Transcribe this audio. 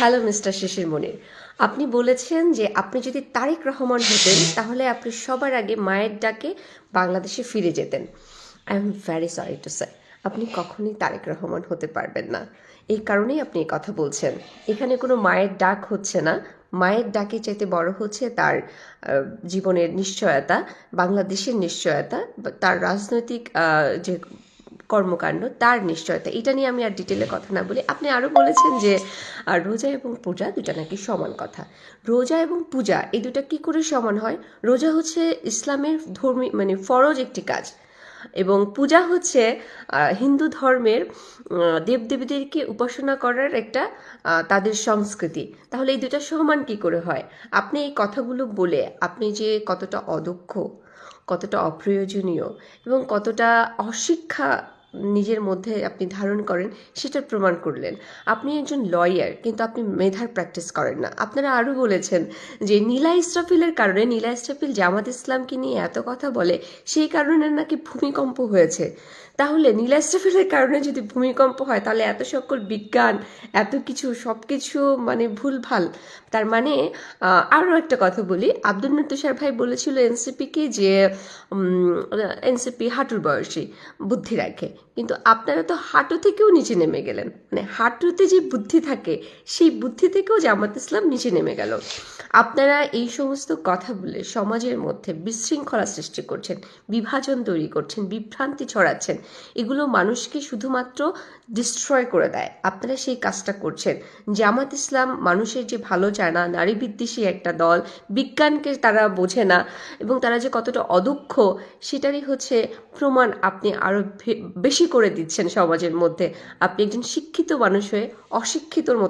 Hello, mister শিশির মনির। আপনি বলেছেন যে আপনি যদি তারেক রহমান হতেন, তাহলে আপনি সবার আগে মায়ের ডাকে বাংলাদেশে ফিরে যেতেন। I am very sorry to say আপনি কখনোই তারেক রহমান হতে পারবেন না। এই কারণেই আপনি কথা বলছেন। এখানে কোনো মায়ের ডাক হচ্ছে না। মায়ের ডাকে চাইতে বড় হচ্ছে তার জীবনের নিশ্চয়তা, বাংলাদেশের নিশ্চয়তা তার রাজনৈতিক যে কর্মকাণ্ড, তার নিশ্চয়তা, এটা নিয়ে আমি আর ডিটেলে কথা না বলি আপনি আরও বলেছেন যে রোজা এবং পূজা দুটা নাকি সমান কথা। রোজা এবং পূজা, এই দুটা কি করে সমান হয়? রোজা হচ্ছে ইসলামের ধর্মী মানে ফরজ একটি কাজ এবং পূজা হচ্ছে হিন্দু ধর্মের দেবদেবীদেরকে উপাসনা করার একটা তাদের সংস্কৃতি। তাহলে এই দুটা সমান কি করে হয়? আপনি এই কথাগুলো বলে আপনি যে কতটা অদক্ষ, কতটা অপ্রয়োজনীয় এবং কতটা অশিক্ষা নিজের মধ্যে আপনি ধারণ করেন সেটার প্রমাণ করলেন। আপনি একজন লয়ার কিন্তু আপনি মেধার প্র্যাকটিস করেন না। আপনারা আরও বলেছেন যে, নীলা ইসরাফিলের কারণে, নীলা ইসরাফিল জামাত ইসলামকে নিয়ে এত কথা বলে, সেই কারণে নাকি ভূমিকম্প হয়েছে। তাহলে নীলা ইসরাফিলের কারণে যদি ভূমিকম্প হয়, তাহলে এত সকল বিজ্ঞান, এত কিছু সব কিছু মানে ভুলভাল। তার মানে আরও একটা কথা বলি। আব্দুল তুষার ভাই বলেছিল এনসিপিকে যে এনসিপি হাঁটুর বয়সী, বুদ্ধি রাখে। কিন্তু আপনারা তো হাঁটু থেকেও নিচে নেমে গেলেন। মানে হাঁটুতে যে বুদ্ধি থাকে, সেই বুদ্ধি থেকেও জামাত ইসলাম নিচে নেমে গেল। আপনারা এই সমস্ত কথা বলে সমাজের মধ্যে বিশৃঙ্খলা সৃষ্টি করছেন, বিভাজন তৈরি করছেন, বিভ্রান্তি ছড়াচ্ছেন, এগুলো মানুষকে শুধুমাত্র ডিস্ট্রয় করে দেয়। আপনারা সেই কাজটা করছেন। জামাত ইসলাম মানুষের যে ভালো চায় না নারী বিদ্বেষী একটা দল, বিজ্ঞানকে তারা বোঝে না এবং তারা যে কতটা অদক্ষ, সেটারই হচ্ছে প্রমাণ আপনি আরও বেশি করে দিচ্ছেন সমাজের মধ্যে। আপনি একজন শিক্ষিত মানুষ হয়ে অশিক্ষিতর মতো